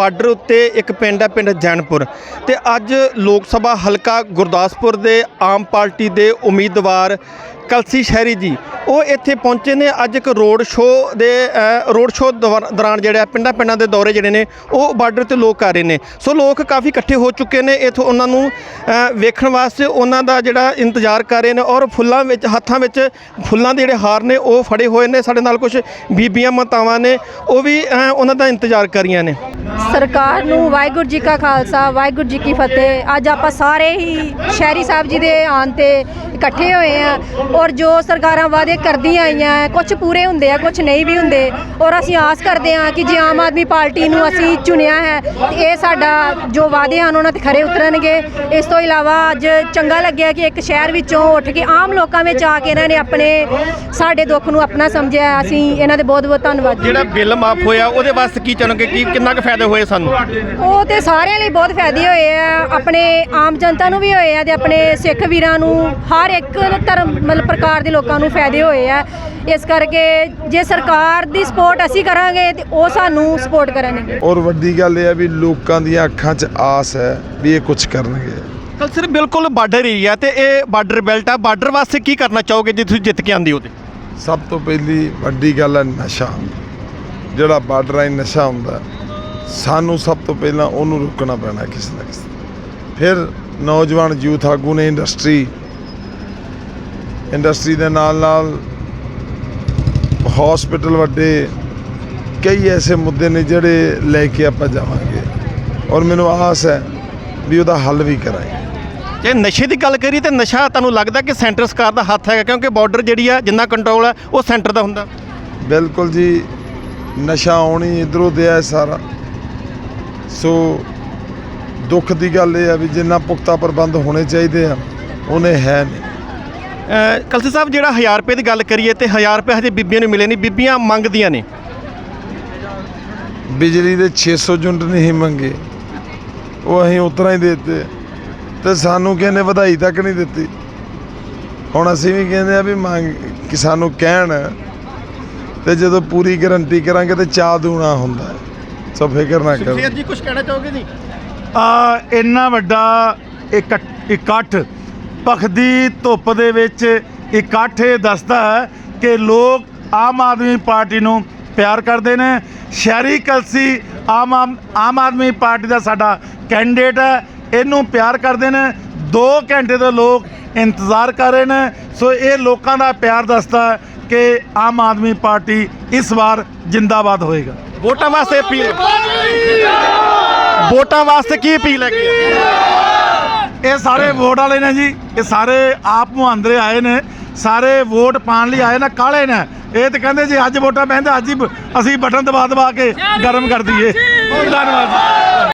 Border ਉੱਤੇ ਇੱਕ ਪਿੰਡ ਹੈ, ਪਿੰਡ ਜੈਨਪੁਰ। ਤੇ ਅੱਜ ਲੋਕ ਸਭਾ ਹਲਕਾ ਗੁਰਦਾਸਪੁਰ ਦੇ ਆਮ ਪਾਰਟੀ ਦੇ ਉਮੀਦਵਾਰ ਕਲਸੀ ਸ਼ਹਿਰੀ ਜੀ, ਉਹ ਇੱਥੇ ਪਹੁੰਚੇ ਨੇ। ਅੱਜ ਇੱਕ ਰੋਡ ਸ਼ੋਅ ਦੇ ਰੋਡ ਸ਼ੋਅ ਦੌਰ- ਦੌਰਾਨ ਜਿਹੜਾ ਪਿੰਡਾਂ ਪਿੰਡਾਂ ਦੇ ਦੌਰੇ ਜਿਹੜੇ ਨੇ, ਉਹ ਬਾਰਡਰ ਤੇ ਲੋਕ ਕਰ ਰਹੇ ਨੇ। ਸੋ ਲੋਕ ਕਾਫੀ ਇਕੱਠੇ ਹੋ ਚੁੱਕੇ ਨੇ। ਇੱਥੋਂ ਉਹਨਾਂ ਨੂੰ ਵੇਖਣ ਵਾਸਤੇ ਉਹਨਾਂ ਦਾ ਜਿਹੜਾ ਇੰਤਜ਼ਾਰ ਕਰ ਰਹੇ ਨੇ ਔਰ ਫੁੱਲਾਂ ਵਿੱਚ, ਹੱਥਾਂ ਵਿੱਚ ਫੁੱਲਾਂ ਦੇ ਜਿਹੜੇ ਹਾਰ ਨੇ, ਉਹ ਫੜੇ ਹੋਏ ਨੇ। ਸਾਡੇ ਨਾਲ ਕੁਝ ਬੀਬੀਆਂ, ਮਾਤਾਵਾਂ ਨੇ, ਉਹ ਵੀ ਉਹਨਾਂ ਦਾ ਇੰਤਜ਼ਾਰ ਕਰ ਰਹੀਆਂ ਨੇ। ਸਰਕਾਰ ਨੂੰ ਵਾਹਿਗੁਰੂ ਜੀ ਕਾ ਖਾਲਸਾ, ਵਾਹਿਗੁਰੂ ਜੀ ਕੀ ਫਤਿਹ। ਅੱਜ ਆਪਾਂ ਸਾਰੇ ਹੀ ਸ਼ਹਿਰੀ ਸਾਹਿਬ ਜੀ ਦੇ ਆਉਣ ਤੇ ਇਕੱਠੇ ਹੋਏ ਆ ਔਰ ਜੋ ਸਰਕਾਰਾਂ ਵਾਅਦੇ ਕਰਦੀਆਂ ਆਈਆਂ ਕੁਝ ਪੂਰੇ ਹੁੰਦੇ ਆ ਕੁਝ ਨਹੀਂ ਵੀ ਹੁੰਦੇ। ਔਰ ਅਸੀਂ ਆਸ ਕਰਦੇ ਹਾਂ ਕਿ ਜੇ ਆਮ ਆਦਮੀ ਪਾਰਟੀ ਨੂੰ ਅਸੀਂ ਚੁਣਿਆ ਹੈ ਤੇ ਇਹ ਸਾਡਾ ਜੋ ਵਾਅਦੇ ਹਨ ਉਹਨਾਂ ਤੇ ਖਰੇ ਉਤਰਨਗੇ। ਇਸ ਤੋਂ ਇਲਾਵਾ ਅੱਜ ਚੰਗਾ ਲੱਗਿਆ ਕਿ ਇੱਕ ਸ਼ਹਿਰ ਵਿੱਚੋਂ ਉੱਠ ਕੇ ਆਮ ਲੋਕਾਂ ਵਿੱਚ ਆ ਕੇ ਇਹਨਾਂ ਨੇ ਆਪਣੇ ਸਾਡੇ ਦੁੱਖ ਨੂੰ ਆਪਣਾ ਸਮਝਿਆ ਅਸੀਂ ਇਹਨਾਂ ਦੇ ਬਹੁਤ ਬਹੁਤ ਧੰਨਵਾਦ ਜਿਹੜਾ ਬਿੱਲ ਮਾਫ ਹੋਇਆ ਉਹਦੇ ਵਾਸਤੇ ਕੀ ਚਾਹੋਗੇ? ਕੀ ਕਿੰਨਾ ਕੁ ਫਾਇਦੇ ਹੋਏ ਸਾਨੂੰ? ਉਹ ਤੇ ਸਾਰਿਆਂ ਲਈ ਬਹੁਤ ਫਾਇਦੇ ਹੋਏ ਆ। ਆਪਣੇ ਆਮ ਜਨਤਾ ਨੂੰ ਵੀ ਹੋਏ ਆ ਤੇ ਆਪਣੇ ਸਿੱਖ ਵੀਰਾਂ ਨੂੰ ਹਰ ਇੱਕ ਧਰਮ ਮਤਲਬ ਪ੍ਰਕਾਰ ਦੇ ਲੋਕਾਂ ਨੂੰ ਫਾਇਦੇ ਹੋਏ ਆ। ਇਸ ਕਰਕੇ ਜੇ ਸਰਕਾਰ ਦੀ ਸਪੋਰਟ ਅਸੀਂ ਕਰਾਂਗੇ ਤੇ ਉਹ ਸਾਨੂੰ ਸਪੋਰਟ ਕਰਨਗੇ। ਔਰ ਵੱਡੀ ਗੱਲ ਇਹ ਹੈ ਵੀ ਲੋਕਾਂ ਦੀਆਂ ਅੱਖਾਂ 'ਚ ਆਸ ਹੈ ਵੀ ਇਹ ਕੁਝ ਕਰਨਗੇ। ਕੱਲ ਸਿਰ ਬਿਲਕੁਲ ਬਾਰਡਰ ਏਰੀਆ ਤੇ ਇਹ ਬਾਰਡਰ ਬੈਲਟ ਆ। ਬਾਰਡਰ ਵਾਸਤੇ ਕੀ ਕਰਨਾ ਚਾਹੋਗੇ ਜੇ ਤੁਸੀਂ ਜਿੱਤ ਕੇ ਆਂਦੇ ਹੋ ਤੇ? ਸਭ ਤੋਂ ਪਹਿਲੀ ਵੱਡੀ ਗੱਲ ਹੈ ਨਸ਼ਾ। ਜਿਹੜਾ ਬਾਰਡਰ ਆਈ ਨਸ਼ਾ ਹੁੰਦਾ ਸਾਨੂੰ ਸਭ ਤੋਂ ਪਹਿਲਾਂ ਉਹਨੂੰ ਰੋਕਣਾ ਪੈਣਾ ਕਿਸੇ ਨਾ ਕਿਸੇ ਫਿਰ ਨੌਜਵਾਨ ਯੂਥ ਆਗੂ ਨੇ ਇੰਡਸਟਰੀ ਇੰਡਸਟਰੀ ਦੇ ਨਾਲ ਨਾਲ ਹਸਪੀਟਲ ਵੱਡੇ ਕਈ ਐਸੇ ਮੁੱਦੇ ਨੇ ਜਿਹੜੇ ਲੈ ਕੇ ਆਪਾਂ ਜਾਵਾਂਗੇ। ਔਰ ਮੈਨੂੰ ਆਸ ਹੈ ਵੀ ਉਹਦਾ ਹੱਲ ਵੀ ਕਰਾਂਗੇ। ਜੇ ਨਸ਼ੇ ਦੀ ਗੱਲ ਕਰੀ ਤੇ ਨਸ਼ਾ ਤੁਹਾਨੂੰ ਲੱਗਦਾ ਕਿ ਸੈਂਟਰ ਸਰਕਾਰ ਦਾ ਹੱਥ ਹੈਗਾ ਕਿਉਂਕਿ ਬਾਰਡਰ ਜਿਹੜੀ ਆ ਜਿੰਨਾ ਕੰਟਰੋਲ ਆ ਉਹ ਸੈਂਟਰ ਦਾ ਹੁੰਦਾ। ਬਿਲਕੁਲ ਜੀ ਨਸ਼ਾ ਆਉਣੀ ਇਧਰੋਂ ਦਿਆ ਹੈ ਸਾਰਾ। ਸੋ ਦੁੱਖ ਦੀ ਗੱਲ ਇਹ ਆ ਵੀ ਜਿੰਨਾ ਪੁਖਤਾ ਪ੍ਰਬੰਧ ਹੋਣੇ ਚਾਹੀਦੇ ਆ ਉਹਨੇ ਹੈ ਨਹੀਂ। ਕਲਸੀ ਸਾਹਿਬ ਜਿਹੜਾ 1000 ਰੁਪਏ ਦੀ ਗੱਲ ਕਰੀਏ ਤੇ 1000 ਰੁਪਏ ਹਜੇ ਬੀਬੀਆਂ ਨੂੰ ਮਿਲੇ ਨਹੀਂ ਬੀਬੀਆਂ ਮੰਗਦੀਆਂ ਨੇ। ਬਿਜਲੀ ਦੇ 600 ਯੂਨਿਟ ਨਹੀਂ ਮੰਗੇ। ਉਹ ਅਸੀਂ ਉਤਰਾ ਹੀ ਦੇ ਦਿੱਤੇ। ਤੇ ਸਾਨੂੰ ਕਹਿੰਦੇ ਵਧਾਈ ਤੱਕ ਨਹੀਂ ਦਿੱਤੀ। ਹੁਣ ਅਸੀਂ ਵੀ ਕਹਿੰਦੇ ਆ ਵੀ ਮੰਗ ਕਿ ਸਾਨੂੰ ਕਹਿਣ। ਤੇ ਜਦੋਂ ਪੂਰੀ ਗਾਰੰਟੀ ਕਰਾਂਗੇ ਤੇ ਚਾਹ ਦੂਣਾ ਹੁੰਦਾ। ਸੋ ਫਿਕਰ ਨਾ ਕਰੋ। ਜੀ ਕੁਝ ਕਹਿਣਾ ਚਾਹੋਗੇ ਜੀ? ਆ ਇੰਨਾ ਵੱਡਾ ਇਕੱਠ- ਇਕੱਠ ਧੁੱਪ ਦੇ ਵਿੱਚ ਇਕੱਠ ਇਹ ਦੱਸਦਾ ਹੈ ਕਿ ਲੋਕ ਆਮ ਆਦਮੀ ਪਾਰਟੀ ਨੂੰ ਪਿਆਰ ਕਰਦੇ ਨੇ। ਸ਼ਹਿਰੀ ਕਲਸੀ ਆਮ ਆਮ ਆਮ ਆਦਮੀ ਪਾਰਟੀ ਦਾ ਸਾਡਾ ਕੈਂਡੀਡੇਟ ਹੈ। ਇਹਨੂੰ ਪਿਆਰ ਕਰਦੇ ਨੇ। 2 ਘੰਟੇ ਤੋਂ ਲੋਕ ਇੰਤਜ਼ਾਰ ਕਰ ਰਹੇ ਨੇ। ਸੋ ਇਹ ਲੋਕਾਂ ਦਾ ਪਿਆਰ ਦੱਸਦਾ ਹੈ ਕਿ ਆਮ ਆਦਮੀ ਪਾਰਟੀ ਇਸ ਵਾਰ ਜਿੰਦਾਬਾਦ ਹੋਏਗਾ। ਵੋਟਾਂ ਵਾਸਤੇ ਅਪੀਲ ਵੋਟਾਂ ਵਾਸਤੇ ਕੀ ਅਪੀਲ ਹੈ? ਇਹ ਸਾਰੇ ਵੋਟ ਵਾਲੇ ਨੇ ਜੀ ਇਹ ਸਾਰੇ ਆਪ ਮੁਹਾਂਦਰੇ ਆਏ ਨੇ ਸਾਰੇ ਵੋਟ ਪਾਣ ਲਈ ਆਏ ਨੇ ਕਾਲੇ ਨੇ। ਇਹ ਤੇ ਕਹਿੰਦੇ ਜੀ ਅੱਜ ਵੋਟਾਂ ਪੈਂਦੇ ਅੱਜ ਹੀ ਅਸੀਂ ਬਟਨ ਦਬਾ ਦਬਾ ਕੇ ਗਰਮ ਕਰ ਦਈਏ। ਧੰਨਵਾਦ।